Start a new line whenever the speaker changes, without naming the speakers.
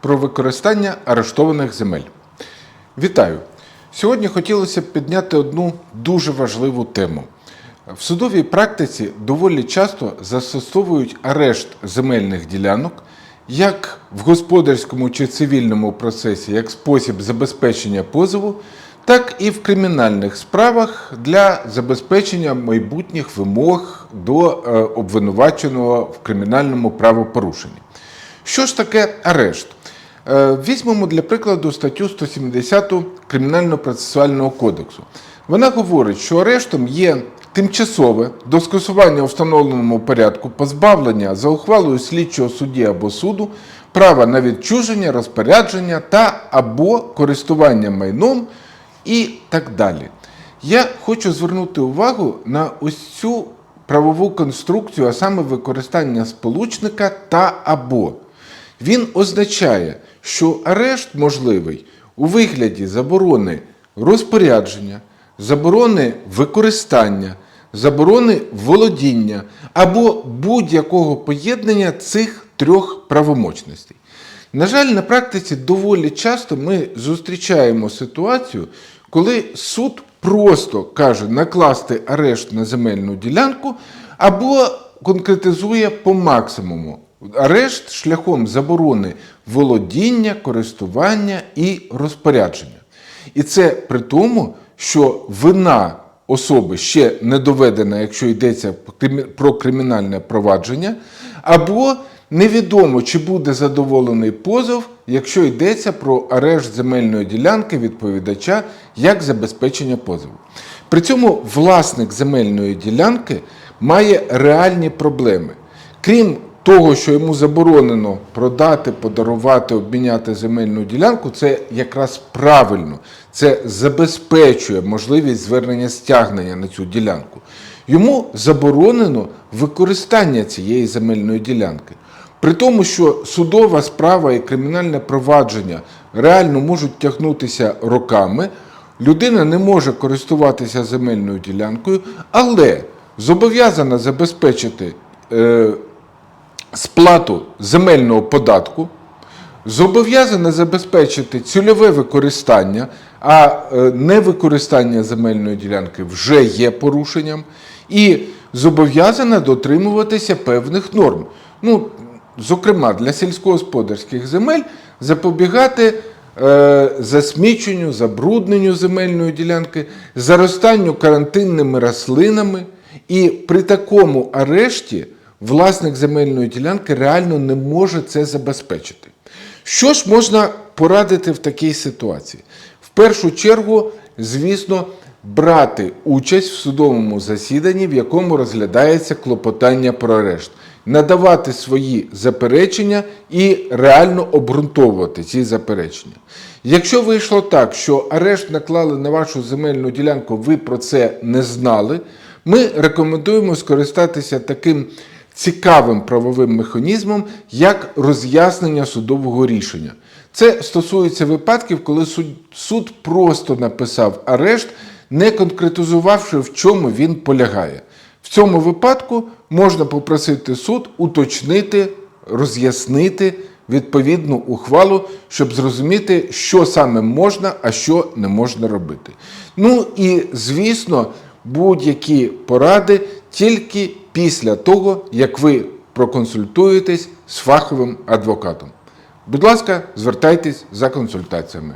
про використання арештованих земель. Вітаю! Сьогодні хотілося б підняти одну дуже важливу тему. В судовій практиці доволі часто застосовують арешт земельних ділянок як в господарському чи цивільному процесі як спосіб забезпечення позову, так і в кримінальних справах для забезпечення майбутніх вимог до е, обвинуваченого в кримінальному правопорушенні. Що ж таке арешт? Е, Візьмемо для прикладу статтю 170 Кримінально-процесуального кодексу. Вона говорить, що арештом є тимчасове до скасування у встановленому порядку позбавлення за ухвалою слідчого судді або суду права на відчуження, розпорядження та або користування майном і так далі. Я хочу звернути увагу на ось цю правову конструкцію, а саме використання сполучника та або. Він означає, що арешт можливий у вигляді заборони розпорядження, заборони використання, заборони володіння або будь-якого поєднання цих трьох правомочностей. На жаль, на практиці доволі часто ми зустрічаємо ситуацію, коли суд просто каже накласти арешт на земельну ділянку або конкретизує по максимуму арешт шляхом заборони володіння, користування і розпорядження. І це при тому, що вина особи ще не доведена, якщо йдеться про кримінальне провадження, або невідомо, чи буде задоволений позов, якщо йдеться про арешт земельної ділянки відповідача як забезпечення позову. При цьому власник земельної ділянки має реальні проблеми. Крім того, що йому заборонено продати, подарувати, обміняти земельну ділянку, це якраз правильно. Це забезпечує можливість звернення стягнення на цю ділянку. Йому заборонено використання цієї земельної ділянки. При тому, що судова справа і кримінальне провадження реально можуть тягнутися роками, людина не може користуватися земельною ділянкою, але зобов'язана забезпечити. Сплату земельного податку, зобов'язане забезпечити цільове використання, а е, невикористання земельної ділянки вже є порушенням, і зобов'язане дотримуватися певних норм. Ну, зокрема, для сільськогосподарських земель запобігати е, засміченню, забрудненню земельної ділянки, заростанню карантинними рослинами. І при такому арешті власник земельної ділянки реально не може це забезпечити. Що ж можна порадити в такій ситуації? В першу чергу, звісно, брати участь в судовому засіданні, в якому розглядається клопотання про арешт, надавати свої заперечення і реально обґрунтовувати ці заперечення. Якщо вийшло так, що арешт наклали на вашу земельну ділянку, ви про це не знали, ми рекомендуємо скористатися таким цікавим правовим механізмом, як роз'яснення судового рішення. Це стосується випадків, коли суд, суд просто написав арешт, не конкретизувавши, в чому він полягає. В цьому випадку можна попросити суд уточнити, роз'яснити відповідну ухвалу, щоб зрозуміти, що саме можна, а що не можна робити. Ну і звісно, будь-які поради тільки після того, як ви проконсультуєтесь з фаховим адвокатом. Будь ласка, звертайтесь за консультаціями.